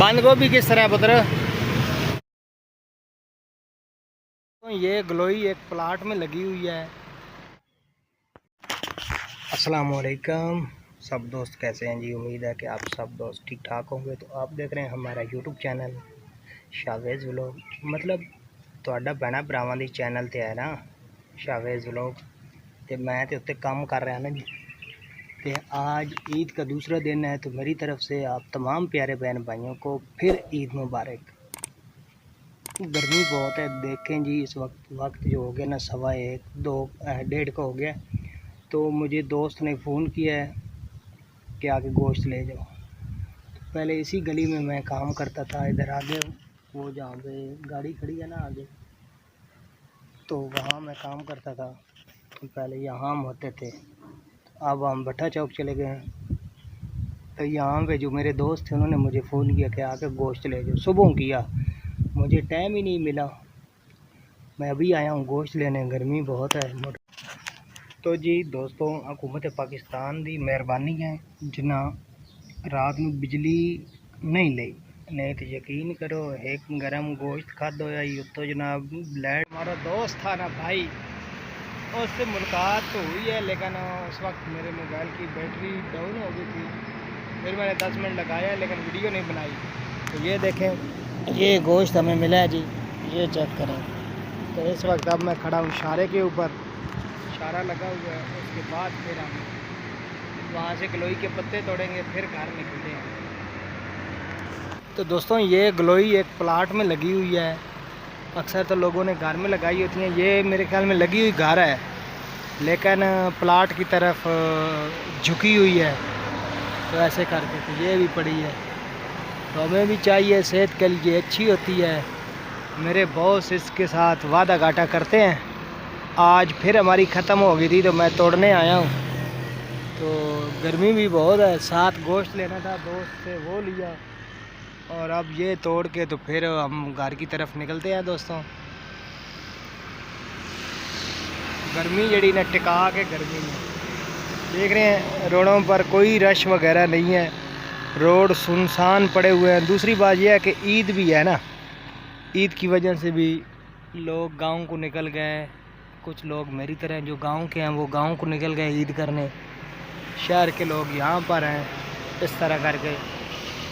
بند گوبھی کس طرح پتر؟ یہ گلوئی ایک پلاٹ میں لگی ہوئی ہے۔ السلام علیکم۔ سب دوست کیسے ہیں؟ جی امید ہے کہ آپ سب دوست ٹھیک ٹھاک ہوں گے۔ تو آپ دیکھ رہے ہیں ہمارا یوٹیوب چینل شاویز ولاگ۔ مطلب تھوڑا ਭੈਣਾ ਭਰਾਵਾਂ چینل ਚੈਨਲ ہے نا شاویز ولوگ تو میں تو اتنے کام کر رہا نا جی۔ کہ آج عید کا دوسرا دن ہے تو میری طرف سے آپ تمام پیارے بہن بھائیوں کو پھر عید مبارک۔ گرمی بہت ہے، دیکھیں جی اس وقت وقت جو ہو گیا نا، سوا ایک، دو ڈیڑھ کا ہو گیا۔ تو مجھے دوست نے فون کیا ہے کہ آگے گوشت لے جاؤ۔ پہلے اسی گلی میں میں کام کرتا تھا، ادھر آگے، وہ جہاں پہ گاڑی کھڑی ہے نا آگے۔ تو وہاں میں کام کرتا تھا۔ پہلے یہاں ہم ہوتے تھے۔ اب ہم بھٹا چوک چلے گئے ہیں۔ تو یہاں پہ جو میرے دوست تھے، انہوں نے مجھے فون کیا کہ آ کے گوشت لے جاؤ۔ صبح کیا۔ مجھے ٹائم ہی نہیں ملا۔ میں ابھی آیا ہوں گوشت لینے۔ گرمی بہت ہے۔ تو جی دوستوں حکومت پاکستان دی مہربانی ہے۔ جنا رات میں بجلی نہیں لئی۔ نہیں تو یقین کرو، ایک گرم گوشت کھا دو یا تو جناب بلیڈ۔ ہمارا دوست تھا نا بھائی۔ اس سے ملاقات تو ہوئی ہے، لیکن اس وقت میرے موبائل کی بیٹری ڈاؤن ہو گئی تھی۔ پھر میں نے دس منٹ لگایا، لیکن ویڈیو نہیں بنائی۔ تو یہ دیکھیں، یہ گوشت ہمیں ملا ہے جی یہ چیک کریں۔ تو اس وقت اب میں کھڑا ہوں شارے کے اوپر۔ شارہ لگا ہوا ہے، اس کے بعد پھر ہم وہاں سے گلوئی کے پتے توڑیں گے، پھر گھر نکلتے ہیں۔ تو دوستوں، یہ گلوئی ایک پلاٹ میں لگی ہوئی ہے۔ اکثر تو لوگوں نے گھر میں لگائی ہوتی ہیں۔ یہ میرے خیال میں لگی ہوئی گھارا ہے۔ لیکن پلاٹ کی طرف جھکی ہوئی ہے۔ تو ایسے کر کے تو یہ بھی پڑی ہے۔ تو ہمیں بھی چاہیے، صحت کے لیے اچھی ہوتی ہے۔ میرے باس اس کے ساتھ وعدہ گاٹا کرتے ہیں۔ آج پھر ہماری ختم ہو گئی تھی تو میں توڑنے آیا ہوں۔ تو گرمی بھی بہت ہے۔ ساتھ گوشت لینا تھا دوست سے وہ لیا۔ اور اب یہ توڑ کے تو پھر ہم گھر کی طرف نکلتے ہیں دوستوں۔ گرمی جڑی نا ٹکا کے گرمی میں۔ دیکھ رہے ہیں، روڈوں پر کوئی رش وغیرہ نہیں ہے۔ روڈ سنسان پڑے ہوئے ہیں۔ دوسری بات یہ ہے کہ عید بھی ہے نا۔ عید کی وجہ سے بھی لوگ گاؤں کو نکل گئے۔ کچھ لوگ میری طرح جو گاؤں کے ہیں، وہ گاؤں کو نکل گئے عید کرنے۔ شہر کے لوگ یہاں پر ہیں، اس طرح کر کے۔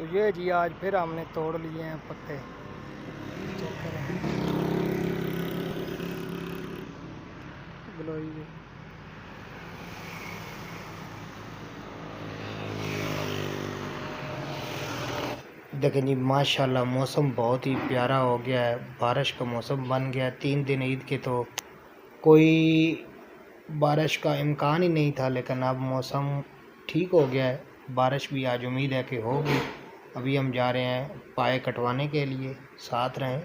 تو یہ جی آج پھر ہم نے توڑ لیے ہیں پتے۔ دیکھیں جی ماشاءاللہ موسم بہت ہی پیارا ہو گیا ہے۔ بارش کا موسم بن گیا تین دن عید کے تو کوئی بارش کا امکان ہی نہیں تھا، لیکن اب موسم ٹھیک ہو گیا ہے۔ بارش بھی آج امید ہے کہ ہوگی۔ ابھی ہم جا رہے ہیں پائے کٹوانے کے لیے ساتھ رہیں۔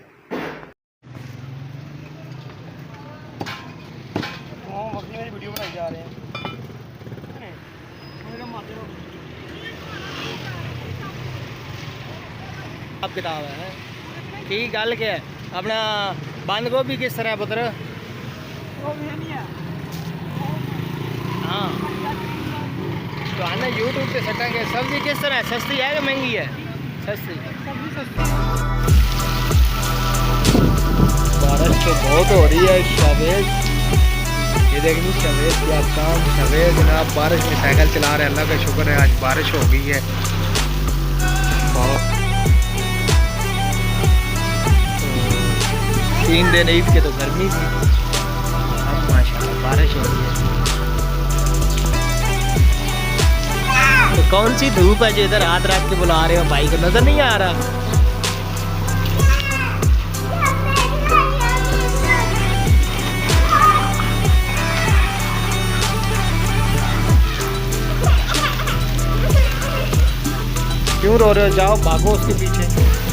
رہے ہیں۔ آپ کتاب ہے کی گل کیا اپنا بند گوبھی کس طرح پتر؟ اپنے یوٹیوب پہ سٹیں گے سبزی کس طرح ہے سستی ہے یا مہنگی ہے سستی بارش تو بہت ہو رہی ہے شاویز یہ دیکھنی لیں شاویز کیا کام شاویز جناب بارش میں سائیکل چلا رہے ہیں اللہ کا شکر ہے آج بارش ہو گئی ہے تین دن عید کے تو گرمی تھی اب ماشاء اللہ بارش ہو رہی ہے کون سی دھوپ ہے جو ادھر رات رات کے بلا رہے ہو بھائی کو؟ نظر نہیں آ رہا۔ کیوں رو رہے ہو؟ جاؤ، بھاگو اس کے پیچھے۔